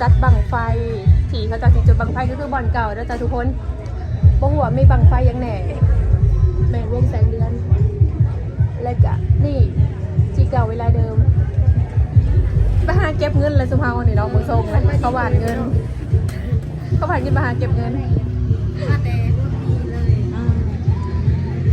จัดบังไฟที่เขาจะสิจุดบังไฟก็คือบ่อนเก่าแล้วจ้ะทุกคนบ่หัวามีบังไฟอยังแหน่แม่นวงแสงเดือน แล้วก็นี่ที่เก่าเวลาเดิมไปหาเก็บเงินเลยสุภาวันนี้เนาะมึงส่งเลยเขาหวานเงิน เขาผ่านเงินมาหาเก็บเงินมาแต่ดีเลย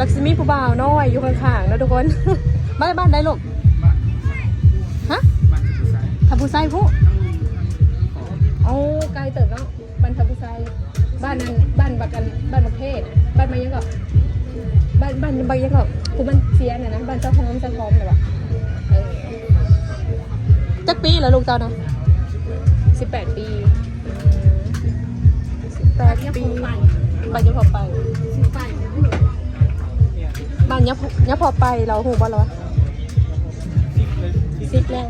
ลักษมีผู้บ่าวน้อยอยู่ข้างๆนะทุกคนบ้านบ้านได้ลูกฮะทับผู้ไซผู้ เอาไกลเติบเนาะบ้านทับผู้ไซบ้านนั้นบ้านบักกันบ้านบักเทศบ้านมายังก็บ้านบ้านบางยังก็ผู้มันเสียน่ะนะบ้านเจ้าหอมเจ้าหอมเลยวะเออจักปีแล้วลูกเจ้าเนาะสิบแปดปีสิบแปดปีบ้านยังพอไปสิไปบ้านยะพยะพอไปเราหูบ่เหรอวะซิปแล้ว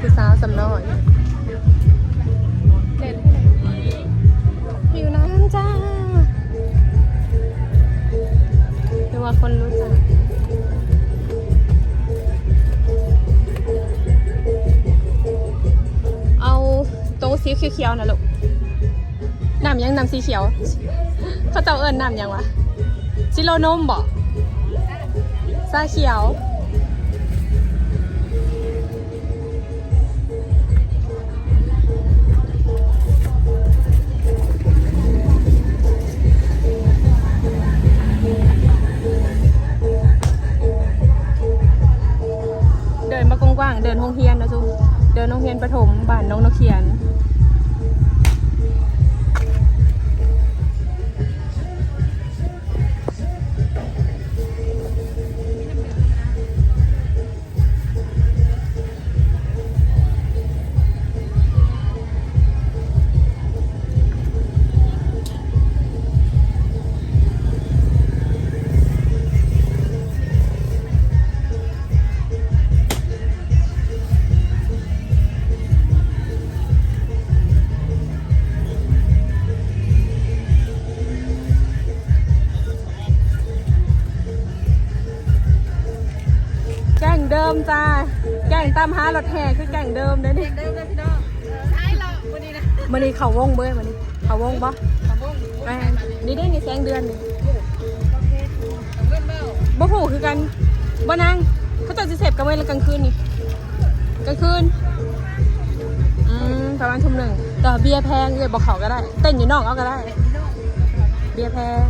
คือสาวสำน้อยเด็ดหิวน้ำจ้าหรือว่าคนรู้จักเอาโต๊ะสีเขียวๆนะลูกน้ำยังน้ำสีเขียว เขาเจ้าเอิญน้ำยังวะซิโลนมบ่ซาเขียว เดิมจ้า แก่งตามหารถแห่คือแก่งเดิมเด้อนี่เดิมเลยพี่น้องใช่เราวันนี้นะมันนี่เขาวงเบ้ยมันนี่เขาวงปะขบงแม่นนี่ได้ไงแสงเดือนนี่โอเคของเงินเบ้าบ่หูคือกันบ่นางเขาเจะสิเสพกันไว้แล้วกลางคืนนี่กลางคืนอืมประมาณทุ่มหนึ่งแต่เบียร์แพงเลยบอกเขาก็ได้ เต้นอยู่นอกเอาก็ได้ เบียร์แพง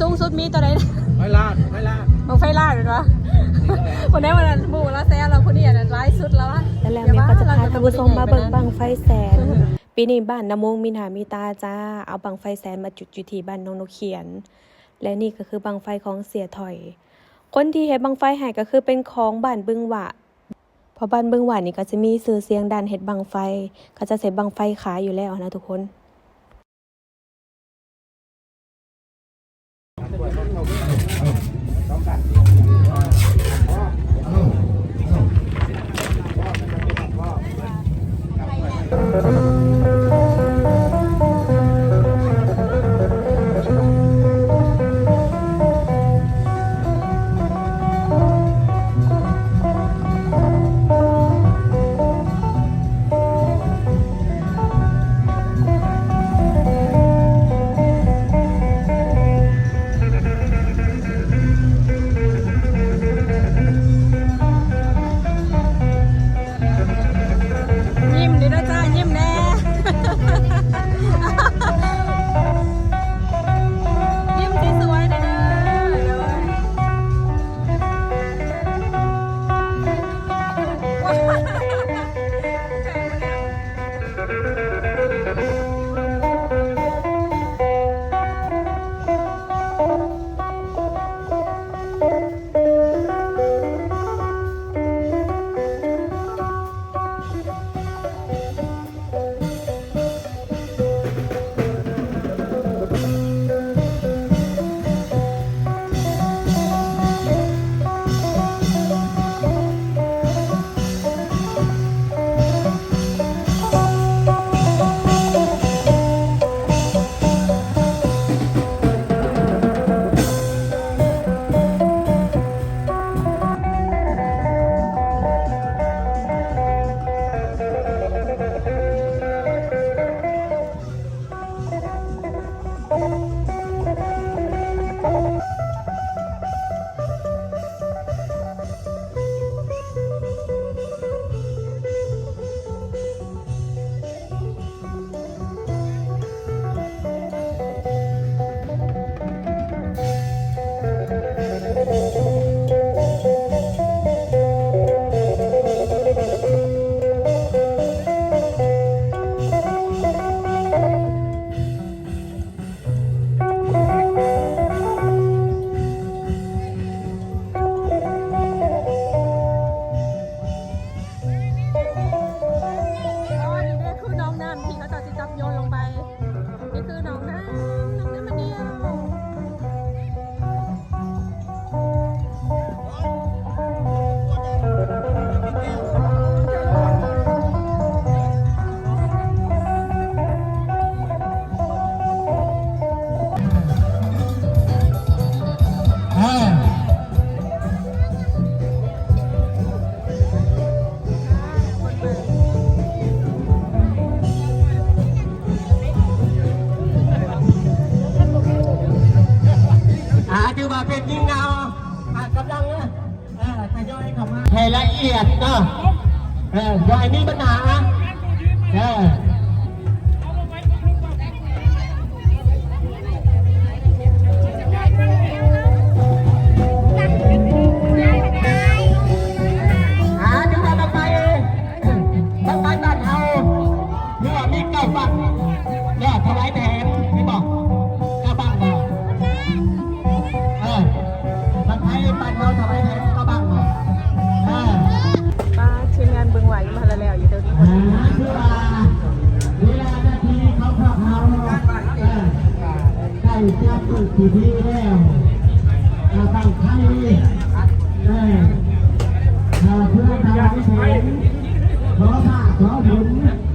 สูงสุดมีตัวไหนไม่ลาดไม่ลาดบังไฟลาดเลยวะวันนี้วันนั้นบูแล้วแซ่เราคนนี้อะร้ายสุดแล้ววะและแล้วเมย์ก็จะพาท่านผู้ชมมาเบิ่งบังไฟแสน ปีนี้บ้านนำมงมีหนามีตาจ้า เอาบังไฟแสนมาจุดอยู่ที่บ้านน้องนกเขียน และนี่ก็คือบังไฟของเสียถอย คนที่เฮ็ดบังไฟให้ก็คือเป็นของบ้านบึงหวะเพราะบ้านบึงหวะนี่ก็จะมีสื่อเสียงดันเฮ็ดบังไฟ ก็จะเสร็จบังไฟขายอยู่แล้วนะทุกคนายละเอียดเนาะเออยายมีปัญหาเออ ขอผ้าขอผม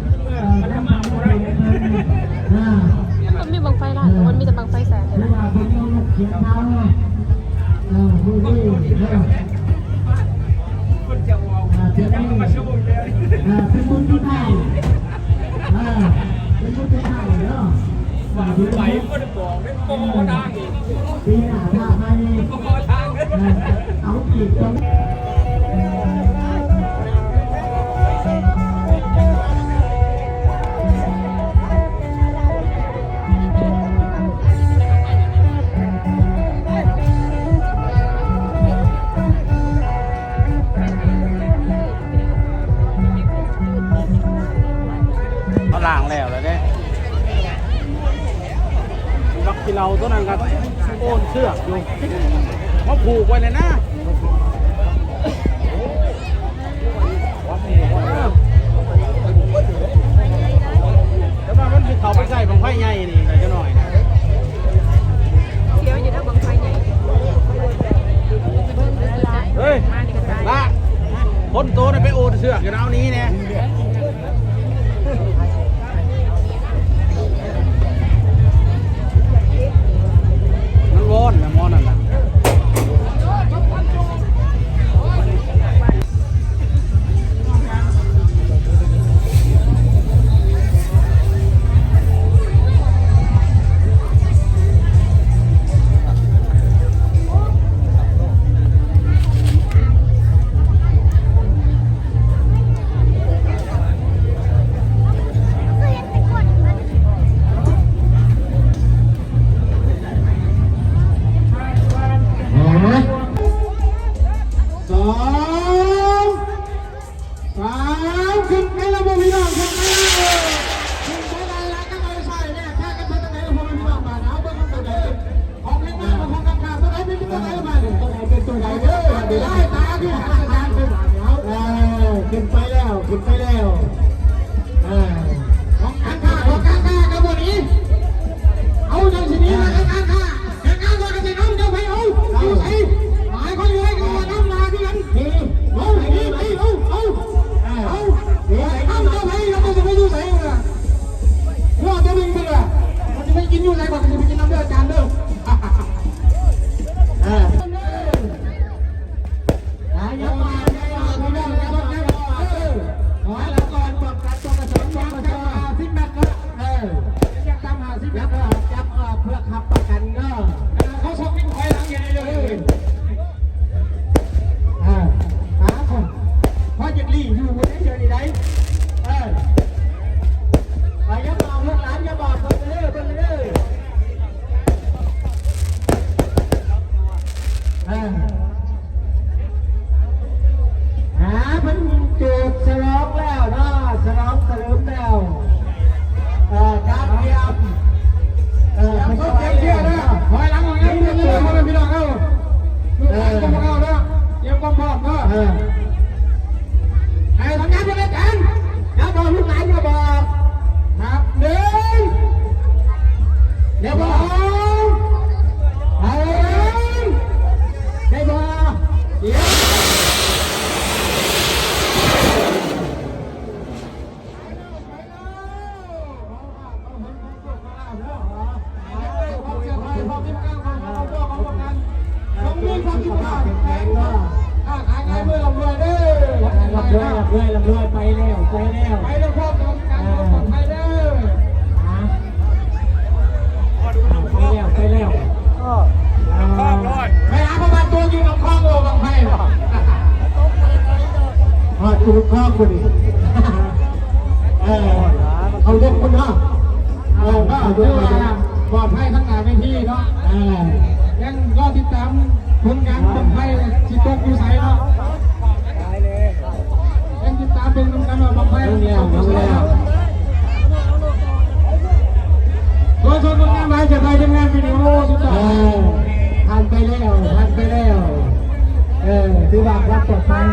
เพื่อคับประกันเก็ ด้วยลำด้วยลำด้วยไปแล้วไปแล้วไปแล้วพ่อของการของไปแล้วไปแล้วไปแล้วคลองด้วยไปหาประมาณตัวยืนลำคลองโลบังไพ่พอจูบคลองกูดิเออเอาเด็กคุณเนละ เออก็เอายกมาปลอดภัยทั้งงานในที่เนาะเออยังรอติดตามผลงานคนไทยสิตกอยู่ไสเนาะยังติดตามเป็นกำลังใจบังไฟตกอยู่ไสเนาะโดยส่วนผลงานหลายจะไปทำงานวิดีโอสุดยอดผ่านไปแล้วผ่านไปแล้ว เออถือว่าความปลอดภัย